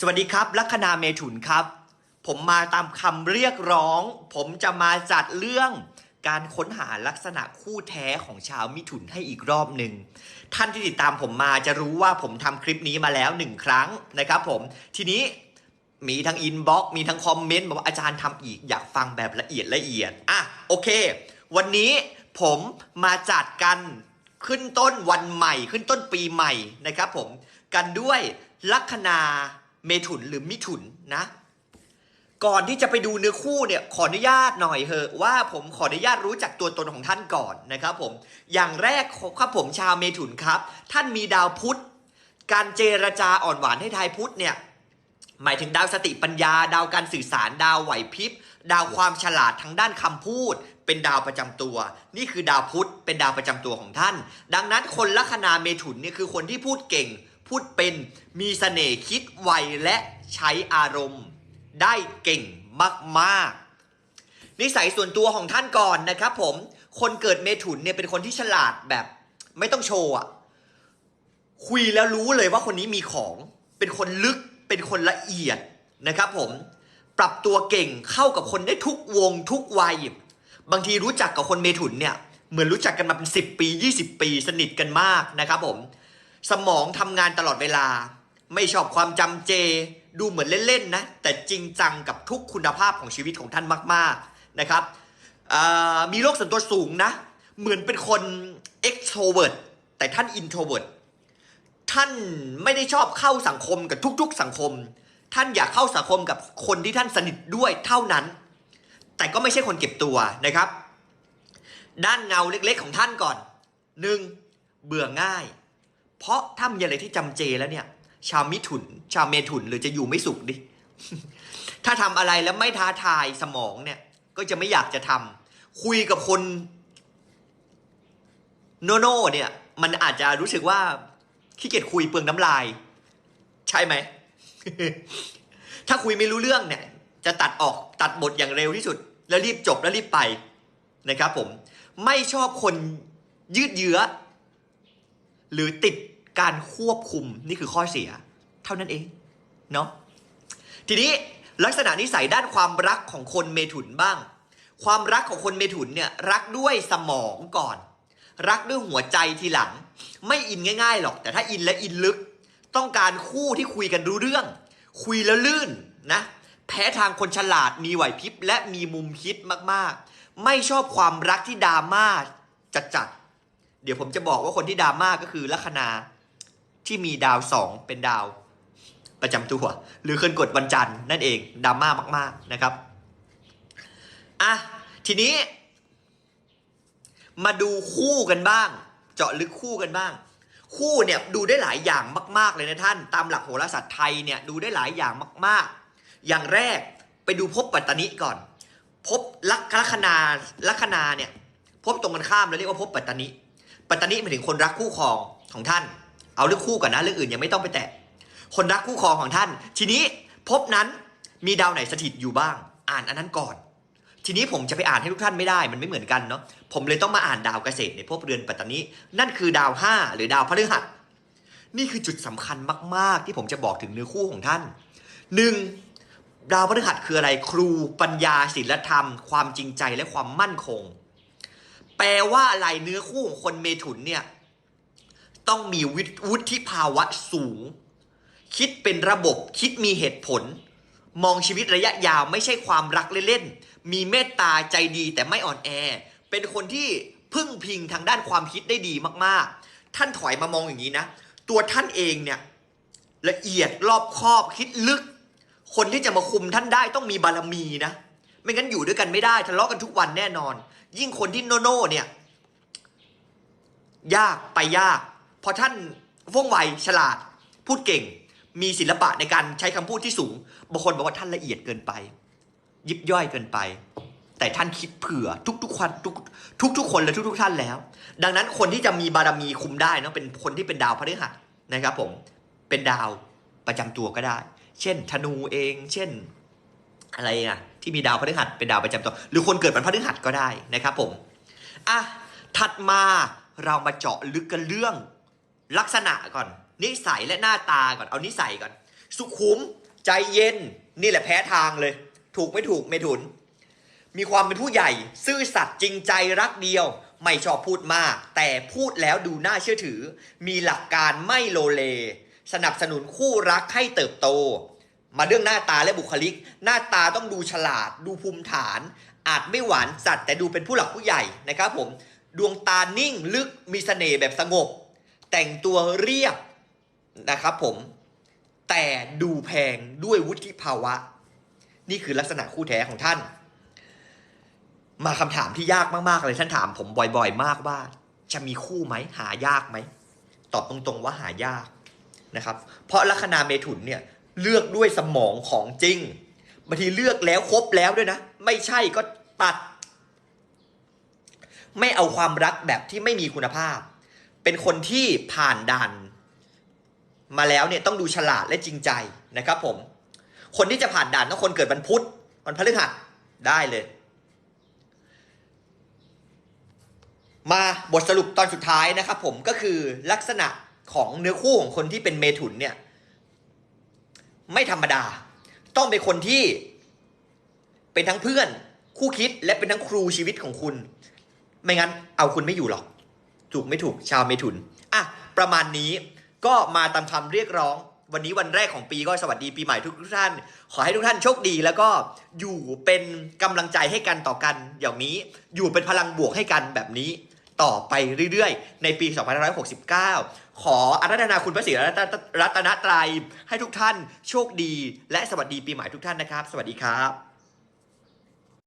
สวัสดีครับ ลัคนาเมถุนครับ ผมมาตามคำเรียกร้อง ผมจะมาจัดเรื่องการค้นหาลักษณะคู่แท้ของชาวมิถุนให้อีกรอบหนึ่งท่านที่ติดตามผมมาจะรู้ว่าผมทำคลิปนี้มาแล้วหนึ่งครั้งนะครับผมทีนี้มีทั้งอินบ็อกมีทั้งคอมเมนต์บอกว่าอาจารย์ทำอีกอยากฟังแบบละเอียดละเอียดอะโอเค วันนี้ผมมาจัดกันขึ้นต้นวันใหม่ ขึ้นต้นปีใหม่นะครับผมกันด้วยลัคนา เมถุนหรือมิถุนนะ ก่อนที่จะไปดูเนื้อคู่เนี่ยขออนุญาตหน่อยเหอะว่าผมขออนุญาตรู้จักตัวตนของท่านก่อนนะครับผมอย่างแรกครับผมชาวเมถุนครับ ท่านมีดาวพุธการเจรจาอ่อนหวานให้ทายพุธเนี่ยหมายถึงดาวสติปัญญา ดาวการสื่อสารดาวไหวพริบ ดาวความฉลาดทางด้านคำพูด เป็นดาวประจำตัว นี่คือดาวพุธเป็นดาวประจำตัวของท่าน ดังนั้นคนลัคนาเมถุนเนี่ยคือคนที่พูดเก่ง พูดเป็นมีเสน่ห์คิดไวและใช้อารมณ์ ได้เก่งมากๆ นิสัยส่วนตัวของท่านก่อนนะครับผมคนเกิดเมถุนเนี่ยเป็นคนที่ฉลาดแบบไม่ต้องโชว์อะคุยแล้วรู้เลยว่าคนนี้มีของ เป็นคนลึกเป็นคนละเอียดนะครับผมปรับตัวเก่งเข้ากับคนได้ทุกวงทุกวัย บางทีรู้จักกับคนเมถุนเนี่ยเหมือนรู้จักกันมาเป็น 10 ปี 20 ปีสนิทกันมากนะครับผม สมองทำงานตลอดเวลา ไม่ชอบความจำเจ ดูเหมือนเล่นๆนะ แต่จริงจังกับทุกคุณภาพของชีวิตของท่านมาก ๆนะครับมีโรคส่วนตัวสูงนะ เหมือนเป็นคน extrovert แต่ท่าน introvert ท่านไม่ได้ชอบเข้าสังคมกับทุก ๆ สังคม ท่านอยากเข้าสังคมกับคนที่ท่านสนิทด้วยเท่านั้น แต่ก็ไม่ใช่คนเก็บตัวนะครับ ด้านเงาเล็กๆของท่านก่อนหนึ่งเบื่อง่าย เพราะถ้ามีอะไรที่จำเจแล้วเนี่ย ชาวมิถุน ชาวเมถุนหรือจะอยู่ไม่สุขดิ ถ้าทำอะไรแล้วไม่ท้าทายสมองเนี่ย ก็จะไม่อยากจะทำคุยกับคนโนโน่เนี่ย มันอาจจะรู้สึกว่าขี้เกียจคุยเปลืองน้ำลาย ใช่ไหม ถ้าคุยไม่รู้เรื่องเนี่ย จะตัดออกตัดบทอย่างเร็วที่สุด แล้วรีบจบแล้วรีบไปนะครับผม ไม่ชอบคนยืดเยื้อ หรือติดการควบคุมนี่คือข้อเสีย เท่านั้นเองเนาะทีนี้ลักษณะนิสัยด้านความรักของคนเมถุนบ้าง ความรักของคนเมถุนเนี่ยรักด้วยสมองก่อน รักด้วยหัวใจทีหลัง ไม่อินง่ายๆหรอก แต่ถ้าอินและอินลึก ต้องการคู่ที่คุยกันรู้เรื่อง คุยแล้วลื่นนะแพ้ทางคนฉลาดมีไหวพริบและมีมุมคิดมากๆ ไม่ชอบความรักที่ดราม่าจัด เดี๋ยวผมจะบอกว่าคนที่ดราม่าก็คือลัคนาที่มีดาวสองเป็นดาวประจำตัว หรือเคลื่อนกดวันจันทร์นั่นเองดราม่ามากๆนะครับอะทีนี้ มาดูคู่กันบ้าง เจาะลึกคู่กันบ้าง คู่เนี่ยดูได้หลายอย่างมาก ๆเลยนะท่าน ตามหลักโหราศาสตร์ไทยเนี่ยดูได้หลายอย่างมาก ๆ อย่างแรกไปดูภพปัตตานิก่อนพลัคลัคนาลัคนาเนี่ยภพตรงกันข้ามเราเรียกว่าภพปัตตานิ ปัตตานิหมายถึงคนรักคู่ครองของท่าน เอาเรื่องคู่ก่อนนะเรื่องอื่นยังไม่ต้องไปแตะ คนรักคู่ครองของท่าน ทีนี้ภพนั้นมีดาวไหนสถิตอยู่บ้าง อ่านอันนั้นก่อน ทีนี้ผมจะไปอ่านให้ทุกท่านไม่ได้มันไม่เหมือนกันเนาะผมเลยต้องมาอ่านดาวเกษตรในภพเรือนปัตตานีนั่นคือดาวห้าหรือดาวพฤหัสนี่คือจุดสำคัญมาก ๆ ที่ผมจะบอกถึงเนื้อคู่ของท่านหนึ่งดาวพฤหัสคืออะไรครูปัญญาศิลธรรม ความจริงใจและความมั่นคง แปลว่าอะไรเนื้อคู่ของคนเมถุนเนี่ย ต้องมีวิวุฒิภาวะสูง คิดเป็นระบบคิดมีเหตุผล มองชีวิตระยะยาวไม่ใช่ความรักเล่นๆ มีเมตตาใจดีแต่ไม่อ่อนแอ เป็นคนที่พึ่งพิงทางด้านความคิดได้ดีมากๆ ท่านถอยมามองอย่างนี้นะ ตัวท่านเองเนี่ยละเอียดรอบคอบคิดลึก คนที่จะมาคุมท่านได้ต้องมีบารมีนะ ไม่งั้นอยู่ด้วยกันไม่ได้ทะเลาะกันทุกวันแน่นอน ยิ่งคนที่โนโน่เนี่ย ยากไปยากพราะท่านว่องไวฉลาด พูดเก่ง มีศิลปะในการใช้คำพูดที่สูงบางคนบอกว่าท่านละเอียดเกินไป ยิบย่อยเกินไป แต่ท่านคิดเผื่อทุกๆคนทุกทุกทุกๆคนและทุก ๆ ท่านแล้ว ดังนั้นคนที่จะมีบารมีคุมได้นะเป็นคนที่เป็นดาวพฤหัสนะครับ ผมเป็นดาวประจำตัวก็ได้ เช่น ธนูเอง เช่น อะไรอะ ที่มีดาวพฤหัสเป็นดาวประจำตัว หรือคนเกิดวันพฤหัสก็ได้นะครับผมอะถัดมาเรามาเจาะลึกกันเรื่องลักษณะก่อน นิสัยและหน้าตาก่อนเอานิสัยก่อน สุขุมใจเย็นนี่แหละแพ้ทางเลย ถูกไม่ถูกเมถุน มีความเป็นผู้ใหญ่ ซื่อสัตย์จริงใจรักเดียว ไม่ชอบพูดมาก แต่พูดแล้วดูน่าเชื่อถือ มีหลักการไม่โลเล สนับสนุนคู่รักให้เติบโต มาเรื่องหน้าตาและบุคลิก หน้าตาต้องดูฉลาด ดูภูมิฐาน อาจไม่หวานจัดแต่ดูเป็นผู้หลักผู้ใหญ่นะครับผม ดวงตานิ่งลึกมีเสน่ห์แบบสงบ แต่งตัวเรียบนะครับผม แต่ดูแพงด้วยวุฒิภาวะ นี่คือลักษณะคู่แท้ของท่าน มาคำถามที่ยากมากๆเลยท่านถามผมบ่อยๆ มากว่า จะมีคู่ไหมหายากไหมตอบตรงๆว่าหายากนะครับ เพราะลัคนาเมถุนเนี่ย เลือกด้วยสมองของจริงบางทีเลือกแล้วครบแล้วด้วยนะ ไม่ใช่ก็ตัด ไม่เอาความรักแบบที่ไม่มีคุณภาพ เป็นคนที่ผ่านด่านมาแล้วเนี่ยต้องดูฉลาดและจริงใจนะครับผม คนที่จะผ่านด่านต้องคนเกิดวันพุธวันพฤหัสได้เลย มาบทสรุปตอนสุดท้ายนะครับผมก็คือลักษณะของเนื้อคู่ของคนที่เป็นเมถุนเนี่ย ไม่ธรรมดา ต้องเป็นคนที่ เป็นทั้งเพื่อนคู่คิดและเป็นทั้งครูชีวิตของคุณ ไม่งั้นเอาคุณไม่อยู่หรอก ถูกไม่ถูกชาวเมถุนอะประมาณนี้ก็มาตามคำเรียกร้อง วันนี้วันแรกของปีก็สวัสดีปีใหม่ทุกท่าน ขอให้ทุกท่านโชคดี แล้วก็อยู่เป็นกำลังใจให้กันต่อกันอย่างนี้ อยู่เป็นพลังบวกให้กันแบบนี้ ต่อไปเรื่อยๆ ในปี 2569 ขออาราธนาคุณพระศรีรัตนรัตนตรัยให้ทุกท่านโชคดี และสวัสดีปีใหม่ทุกท่านนะครับ สวัสดีครับ